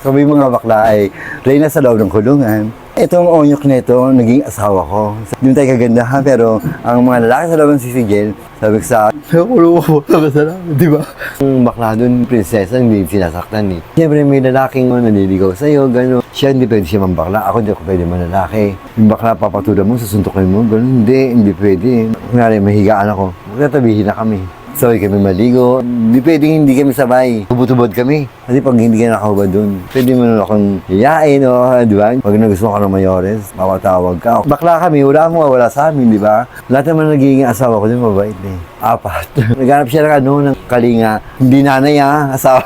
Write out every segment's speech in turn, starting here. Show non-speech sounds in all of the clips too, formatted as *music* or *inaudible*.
Kami mga bakla ay reyna sa loob ng kulungan. Itong onyok nito, naging asawa ko. Hindi tayo kagandahan, pero ang mga lalaki sa loob ng sisigil, sabi ko sa Nakulong ko, nakasalamat, di ba? Ang bakla doon, prinsesa, hindi sinasaktan eh. Siyempre, may lalaking oh, naniligaw sa'yo, gano'n. Siya hindi pwede siya mambakla, ako hindi ako pwede manlalaki. Yung bakla, papatulan mo, susuntukin mo, gano'n. Hindi, hindi pwede. Kunwari, mahigaan ako, tatabihin na kami. Sabay kami maligo. Hindi pwedeng hindi kami sabay. Tubod-tubod kami. Kasi pag hindi ka nakahubad dun, pwede mo na akong hiyain o, di ba? Pag nagustuhan ka ng mayores, mapatawag ka. Bakla kami, wala mo, wala sa amin, di ba? Lahat naman nagiging asawa ko din, mabait eh. Apat. *laughs* Naghanap siya ng ano, ng kalinga. Hindi nanay ah, asawa.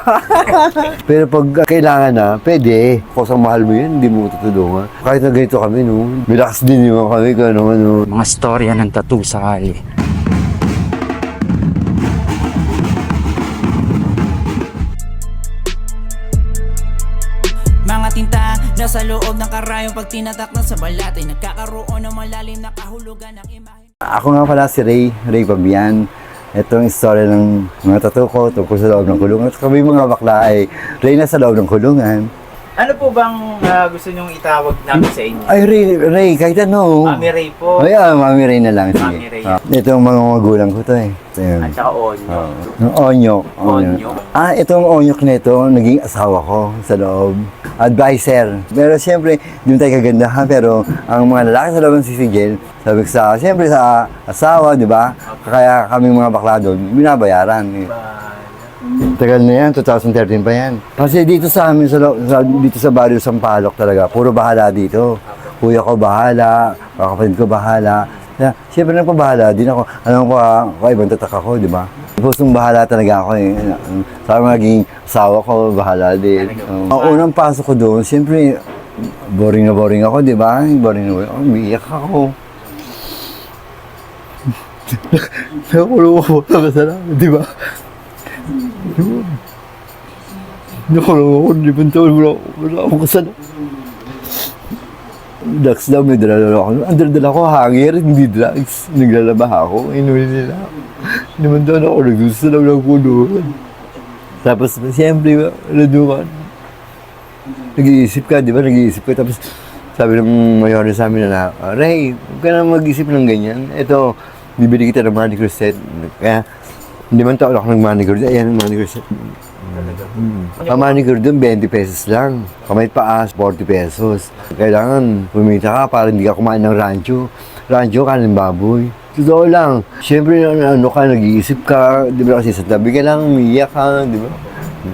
*laughs* Pero pag kailangan na, pwede. Kung sa mahal mo yun, hindi mo tutulungan. Kahit na ganito kami, no? Relax din naman kami, kung ano, ano. Mga storya ng tattoo sa kali. Tinta nasa loob ng karayong pag tinatak na sa balat ay nagkakaroon ng malalim na kahulugan ng imahe. Ako nga pala si Ray, Ray Pabian. Ito ang istorya ng mga tattoo ko tungkol sa loob ng kulungan. At kami mga bakla ay Ray na sa loob ng kulungan. Ano po bang ah, gusto nyong itawag namin sa inyo? Ay, Ray, Ray, kahit ano. Mami Ray po. Ay, ah, Mami Ray na lang. Sige. Mami Ray. Ah, ito ang mga magulang ko to eh. Ito yun. At saka Onyo. Oh, yung onyok. Onyok. Ah, itong onyok nito, naging asawa ko sa loob. Advisor. Pero siyempre, hindi tayo kagandahan. Pero ang mga lalaki sa loob ng sisigil, sabi ko sa, siyempre sa asawa, di ba? Kaya kami mga bakla doon, binabayaran. Eh. Tagal na yan, 2013 pa yan. Kasi dito sa amin, sa, sa, dito sa barrio Sampaloc talaga, puro bahala dito. Kuya ko bahala, kakapatid ko bahala. Kaya, siyempre nagpabahala din ako. Alam ko, ah, ako ibang tatak ako, di ba? Pusong bahala talaga ako eh. Sa maging asawa ko, bahala din. Um, ang unang pasok ko doon, siyempre, boring na boring ako, di ba? Boring na boring ako, umiiyak ako. *laughs* Nakulong ako, nakasalamat, di ba? Nakulong ako, limang taon, wala, wala akong kasalanan. Drugs daw, may dala ako. Ang dala ko, hangir, hindi drugs. Naglalaba ako, inuwi nila. Limang taon ako, nagsusa lang ng kulungan. Tapos, siyempre, nadukan. Nag-iisip ka, di ba? Nag-iisip ka. Tapos, sabi ng mayor sa amin na, Ray, huwag ka na mag-isip ng ganyan. Ito, bibili kita ng manicure set. Kaya, hindi man taon ako ng manicure. Ayan, manicure set. Hmm. Ang manicure doon, 20 pesos lang. Kamay paas, 40 pesos. Kailangan pumita ka para hindi ka kumain ng rancho. Rancho, kanin baboy. Totoo lang. Siyempre, ano, ano ka, nag-iisip ka. Di ba kasi sa tabi ka lang, umiiyak ka, di ba?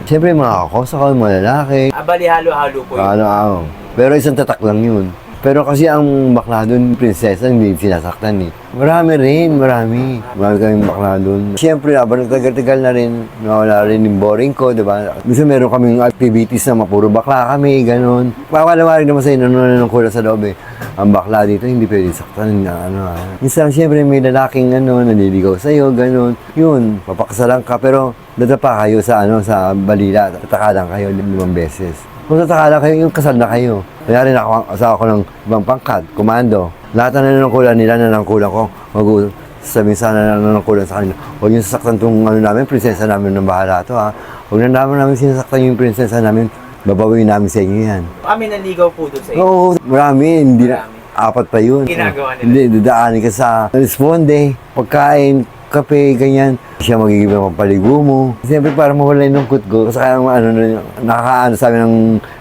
Siyempre, mga kakosa ka, mga lalaki. Abali halo-halo po yun. Ano, ano. Pero isang tatak lang yun. Pero kasi ang bakla doon, prinsesa, hindi sinasaktan eh. Marami rin, marami. Marami kaming bakla doon. Siyempre, habang nagtagal-tagal na rin, nawala rin yung boring ko, di ba? Gusto meron kaming activities na mapuro bakla kami, ganun. Papalawarin naman sa'yo, nanonood ng kulang sa loob eh. Ang bakla dito, hindi pwede saktan na ano. ah. Minsan, siyempre, may lalaking ano, naniligaw sa'yo, ganun. Yun, papakasalan ka, pero dadapa kayo sa ano, sa balila. Tatakalan kayo limang beses. Kung tataka lang kayo, yung kasal na kayo. Kaya rin ako, asawa ko ng ibang pangkat, komando. Lahat na nanungkulan nila, nanungkulan ko. Mag sabihin sana na nanungkulan sa kanila. Huwag yung sasaktan tong ano namin, prinsesa namin ng bahala to ha. Huwag na naman namin sinasaktan yung prinsesa namin, babawin namin sa inyo yan. Kami nanligaw po doon sa inyo. Oo, marami, hindi na, apat pa yun. Ginagawa nila. Hindi, dadaanin ka sa responde, pagkain, kape, ganyan. Siya magiging pampaligo mo. Siyempre para mawala yung lungkot ko. Kasi kaya ano, ano, nakakaano sa amin ng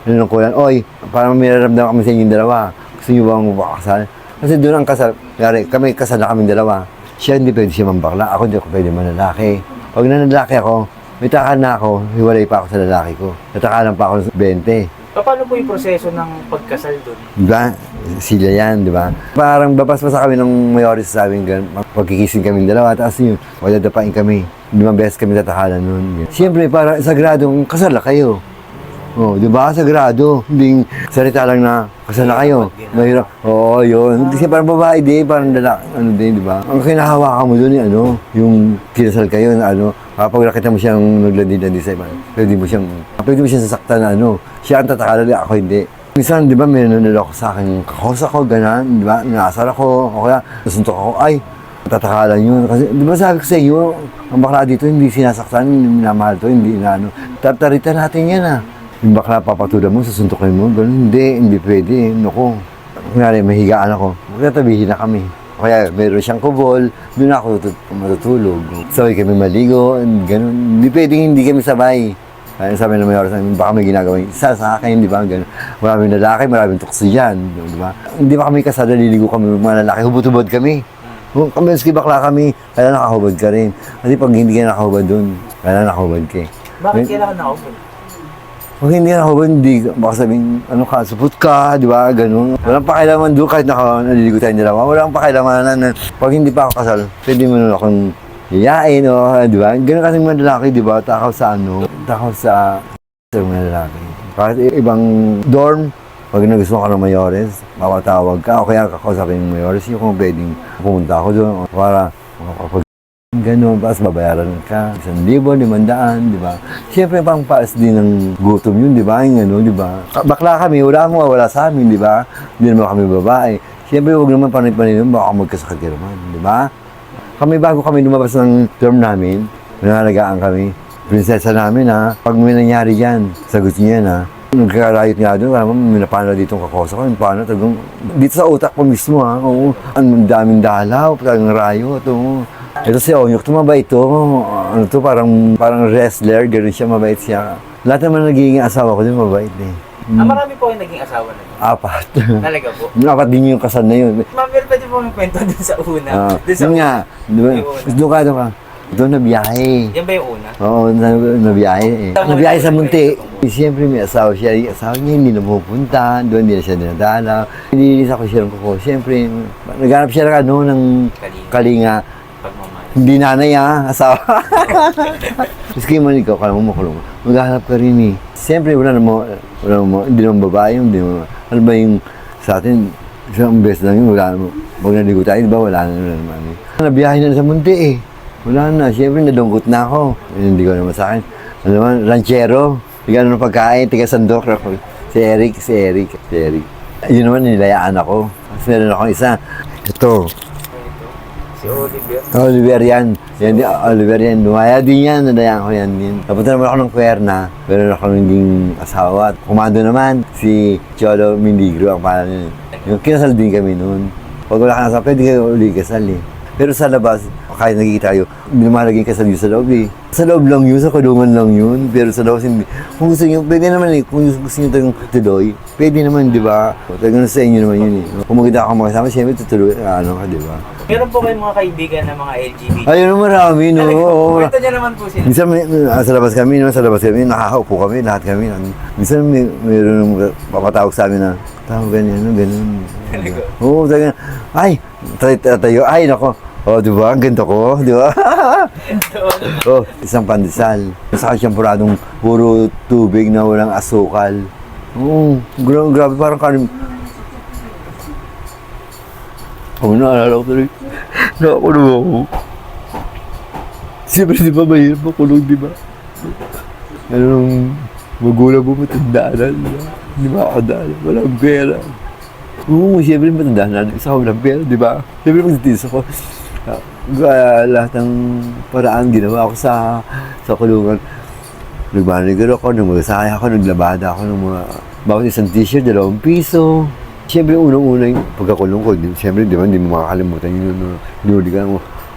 nanungkulan, Oy, para may nararamdaman kami sa inyong dalawa. Gusto niyo bang magpakasal? Kasi doon ang kasal, yari, kami kasal na kami dalawa. Siya hindi pwede siya mambakla, ako hindi ako pwede manlalaki. Pag nanlalaki ako, may takan na ako, hiwalay pa ako sa lalaki ko. Natakalan pa ako sa 20. Paano po yung proseso ng pagkasal doon? Sila yan, di ba? Parang babasbasa kami ng mayoris sa amin, gan- pagkikising kami dalawa, tapos yun, wadadapain kami. Limang beses kami tatakalan nun. Siyempre, parang sagradong kasal na kayo. Oh, di ba? Sagrado. Hindi salita lang na kasal na kayo. Mahirap. Oo, yun. Kasi parang babae din, parang dala, ano din, di ba? Ang kinahawakan mo doon, ano, yung kinasal kayo na ano, kapag nakita mo siyang naglandi-landi sa iba, pwede mo siyang, pwede mo siyang sasaktan na ano, siya ang tatakalan, ako hindi. Minsan, di ba, may nanonood ako sa akin, kakosa ko, ganun, di ba, naasar ako, o kaya, nasuntok ako, ay, tatakalan yun. Kasi, di ba sabi ko sa iyo, ang bakla dito, hindi sinasaktan, hindi minamahal to, hindi na ano. Tataritan natin yan ah. yung bakla papatulan mo, susuntukin mo, ganun, hindi, hindi pwede, naku. Kunyari, mahigaan ako, magtatabihin na kami. Kaya meron siyang kubol, doon ako tut- matutulog. Sabay kami maligo, ganun. Hindi pwedeng hindi kami sabay. Kaya sabi ng mayor sa amin, baka may ginagawa isa sa akin, di ba? Ganun. Maraming lalaki, maraming tukso dyan, di ba? Hindi ba kami kasada, liligo kami, mga lalaki, hubot-hubot kami. Kung kami, maski bakla kami, kaya nakahubad ka rin. Kasi pag hindi ka nakahubad dun, kaya nakahubad ka eh. Bakit kailangan na ako? Pag hindi ka nakahubad, hindi, ka- baka sabihin, ano ka, supot ka, di ba, ganun. Walang pakialaman doon, kahit naka, naliligo tayo dalawa, walang pakialaman na, pag hindi pa ako kasal, pwede mo na akong yayain, o, di ba? Ganun kasing mga lalaki, di ba, takaw sa ano, takaw sa, sa mga lalaki. Kahit ibang dorm, pag nagustuhan ka ng mayores, mapatawag ka, o kaya kakausapin ng mayores, yung kung pwedeng pumunta ako doon, para makapag Ganun, tapos babayaran ka. Isang libo, limandaan, di ba? Siyempre, pang paas din ng gutom yun, di ba? Yung ano, di ba? Bakla kami, wala mo, wala sa amin, di ba? Hindi naman kami babae. Siyempre, huwag naman panay-panay baka magkasakit ka naman, di ba? Kami, bago kami lumabas ng term namin, nanalagaan kami. Prinsesa namin, ha? Pag may nangyari dyan, sagot niya yan, ha? Nagkarayot nga doon, alam mo, may napano dito ang kakosa ko, paano, tagang, dito sa utak ko mismo, ha? Oo, ang daming dalaw, talagang rayo, ito, ito si Onyok, ito mabait to. Ano to, parang, parang wrestler, gano'n siya, mabait siya. Lahat naman nagiging asawa ko din, mabait eh. Ah, marami po kayo naging asawa na. Apat. Talaga po. *laughs* Apat din yung kasal na yun. Ma'am, pero pwede po may kwento dun sa una. Ah, dun sa yun nga? Yung. Doon ka, doon ka. Doon na biyahe. Yan ba yung una? Oo, na, nabiyahe eh. Nabiyahe sa Munti. Siyempre may asawa siya. Yung asawa niya hindi na pupunta. Doon hindi na siya dinadala. Nililis ako siya ng kuko. Siyempre, naghanap siya ng ano, ng Kalinga. kalinga. Hindi nanay ah, asawa. Maski man ikaw, kala mo makulong. Maghahanap ka rin eh. Siyempre, wala naman, wala naman, hindi naman babae yun, hindi naman, ano ba yung sa atin, isang beses lang yun, wala naman. Pag naligo tayo, di ba, wala na, wala naman. Eh. Nabiyahe na sa munti eh. Wala na, siyempre nadungkot na ako. Eh, hindi ko naman sa akin. Ano naman, ranchero. Tiga ano pagkain, tiga sandok. Ako. Si Eric, si Eric, si Eric. Yun naman, nilayaan ako. Tapos meron akong isa. Ito, Si Oliver. Oliver yan. Yan di, Oliver yan. Lumaya din yan. Nadayaan ko yan din. Napunta naman ako ng Cuerna. Meron ako naging asawa. At Kumando naman si Cholo Mindigro ang pangalan. Yung kinasal din kami noon. Pag wala ka nasal, pwede kayo uli kasal eh. Pero sa labas, kahit nagkikita tayo, naman naging kasal yun sa loob eh. Sa loob lang yun, sa kulungan lang yun. Pero sa labas hindi. Kung gusto nyo, pwede naman eh. Kung gusto nyo talagang tuloy, pwede naman, di ba? Talagang sa inyo naman yun eh. Kung maganda ako makasama, siyempre tutuloy, ano ka, di ba? Meron po kayong mga kaibigan na mga LGBT. Ayun, marami, no? Oo, Kwento niya naman po sila. Minsan may, ah, sa labas kami, no? sa labas kami, nakakaupo kami, lahat kami. Ano. Minsan may, mayroon nung papatawag sa amin na, tao ganyan, ano, ganun. Talaga? Oo, talaga. Ay, tayo, tayo, ay, nako. Oh, di ba? Ang ganda ko, di ba? *laughs* oh, isang pandesal. Sa siyampuradong puro tubig na walang asukal. Oo, gra- grabe, parang kanin. Oo, naalala ko tuloy. *laughs* Nakakulong ako. Siyempre, di ba, mahirap makulong, di ba? Ano nung magulang mo matanda na, di ba? Hindi makakadala, walang pera. Oo, siyempre matanda na, isa ako walang pera, di ba? Siyempre magtitiis ako. Ah, lahat ng paraan ginawa ko sa sa kulungan. Nagmanager ako, nagmagasaya ako, naglabada ako ng mga bawat isang t-shirt, dalawang piso. Siyempre, unang-una yung pagkakulong ko, siyempre, di ba, hindi mo makakalimutan yun, no, hinuli ka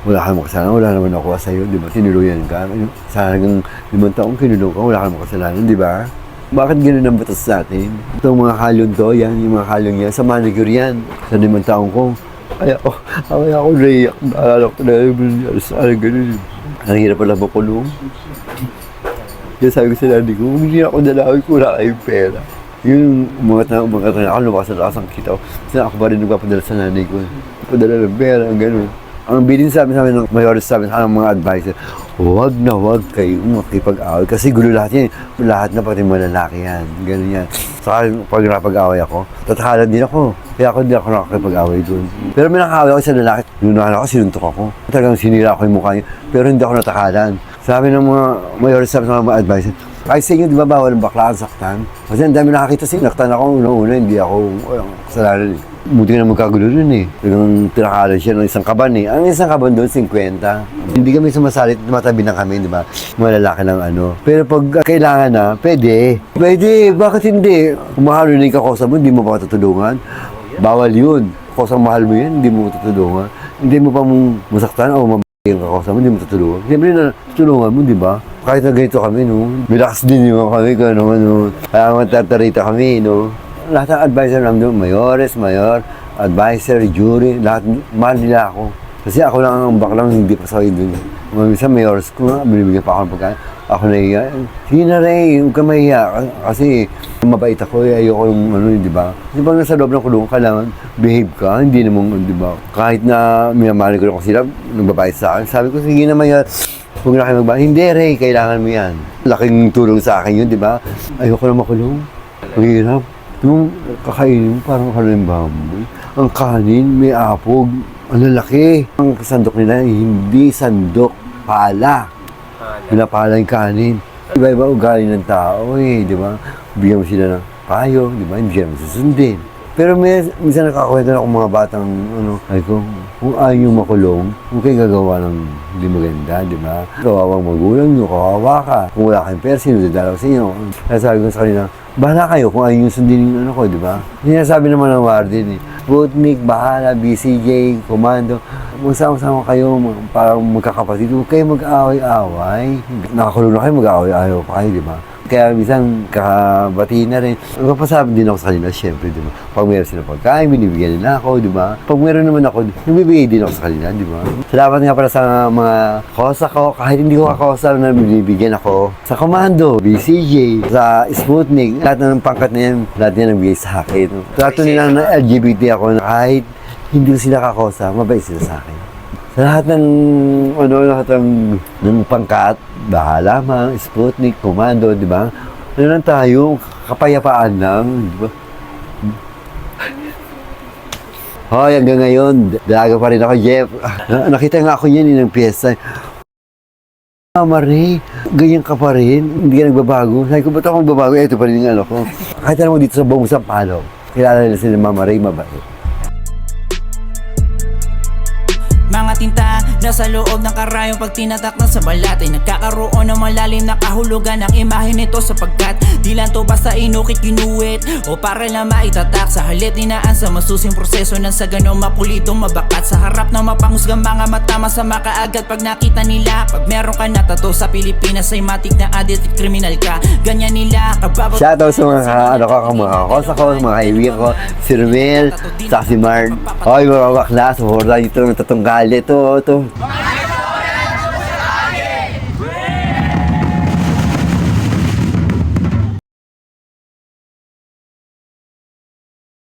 wala kang makasalanan, wala naman ako sa'yo, di ba, tinuluyan ka. Sa hanggang limang taong kinulong ka, wala kang makasalanan, di ba? Bakit gano'n ang batas sa atin? Itong mga halong to, yan, yung mga halong yan, sa manicure yan, sa limang taong ko. Ay ako, ay ako naiyak, naalala ko na yun, sa alam ganun. Ang hirap pala makulong. Kaya sabi ko sa nanay ko, hindi ako dalawin ko, wala kayong pera. Yung umangat na umangat na ako, lumakas na lakas ang kita ko. Kasi ako pa rin nagpapadala sa nanay ko. Padala ng pera, gano'n. Ang bilin sa amin sa amin ng mayores sa amin, sa mga advisor, huwag na huwag kayong makipag-away. Kasi gulo lahat yan. Lahat na pati mga lalaki yan. Ganun yan. Saka pag napag-away ako, tatakalan din ako. Kaya ako hindi ako nakakipag-away doon. Pero may nakakaway ako sa lalaki. Nunahan ako, sinuntok ako. Talagang sinira ko yung mukha niya. Pero hindi ako natakalan. Sabi ng mga mayores sa amin, sa mga advisor, kahit sa inyo, di ba bawal ang baklaan saktan? Kasi ang dami nakakita, sinaktan ako una-una, hindi ako, kasalanan. eh. Buti na magkagulo dun eh. Talagang tinakalan siya ng isang kaban eh. Ang isang kaban doon, 50. Hindi kami sumasalit, matabi na kami, di ba? Mga lalaki ng ano. Pero pag kailangan na, pwede. Pwede, bakit hindi? Kung mahal na yung kakosa mo, hindi mo pa tutulungan. Bawal yun. Kosang mahal mo yan, hindi mo tutulungan. Hindi mo pa masaktan o mabalik yung kakosa mo, hindi mo tutulungan. Siyempre na tutulungan mo, di ba? Kahit na ganito kami, no? Relax din yung kami, kung ano, ano. Kaya matatarita kami, no? Lahat ng advisor namin mayores, mayor, advisor, jury, lahat, mahal nila ako. Kasi ako lang ang baklang hindi pa sa'yo doon. Minsan mayors ko nga, binibigyan pa ako ng pagkain. Ako nahiya. Sige na Ray, huwag ka mahiya. Kasi mabait ako, eh, ayoko yung ano, di ba? Kasi pag nasa loob ng kulungan, kailangan behave ka, hindi naman, di ba? Kahit na minamahal ko lang sila, nagbabait sa akin, sabi ko, sige na mahiya. Huwag na kayo magbahay. Hindi, Ray, kailangan mo yan. Laking tulong sa akin yun, di ba? Ayoko na makulong. Ang. Yung kakainin mo, parang kanin baboy. Ang kanin, may apog. Ang lalaki. Ang sandok nila, hindi sandok, pala. Pinapala yung kanin. Iba-iba ugali ng tao eh, di ba? Bigyan mo sila ng payo, di ba? Hindi sila susundin. Pero may, minsan nakakwento na akong mga batang, ano, ay ko, kung ayaw makulong, huwag kayo gagawa ng hindi maganda, di ba? Kawawang magulang nyo, kawawa ka. Kung wala kayong pera, sino dadalaw sa inyo? Kaya ko sa kanila, bahala kayo kung ayaw nyo sundin yung ano ko, di ba? Sinasabi naman ng warden eh, Sputnik, bahala, BCJ, komando, magsama-sama kayo, mag- parang magkakapatid, huwag kayo mag-away-away. Nakakulong na kayo, mag-away-away pa kayo, di ba? Kaya minsan kakabati na rin. Mapasabi din ako sa kanila, syempre, di ba? Pag meron sila pagkain, binibigyan nila ako, di ba? Pag meron naman ako, nabibigay din ako sa kanila, di ba? Salamat nga para sa mga kosa ko, kahit hindi ko kakosa na binibigyan ako. Sa komando, BCJ, sa Sputnik, lahat ng pangkat na yan, lahat yan nagbigay sa akin. Trato nila na LGBT ako na kahit hindi ko sila kakosa, mabait sila sa akin. Sa lahat ng, ano, lahat ng, ng pangkat, bahala man, Sputnik, Komando, di ba? Ano lang tayo, kapayapaan lang, di ba? Hoy, hanggang ngayon, dalaga pa rin ako, Jeff. Na- *laughs* Nakita nga ako yan ng piyesta. Ah, Marie, ganyan ka pa rin, hindi ka nagbabago. Sabi ko, ba't ako magbabago? Eh, ito pa rin yung ano ko. Kahit alam mo dito sa buong Sampalo, kilala nila sila Mama Ray, mabait. Nasa loob ng karayong pag tinatak na sa balat Ay nagkakaroon ng malalim na kahulugan ang imahe nito Sapagkat di lang to basta inukit ginuwit O para lang maitatak sa halit ninaan sa masusing proseso Nang sa ganong mapulitong mabakat Sa harap ng mapanghusgang mga mata masama kaagad Pag nakita nila Pag meron ka na tato sa Pilipinas Ay matik na addict at criminal ka Ganyan nila kababot Shoutout sa mga ka- ano ko, mga kakosa ko, mga kaibigan ko, si Romel, sa si Mark. Hoy, mga bakla, supportan nyo ito ng tatong gali. Ito, ito.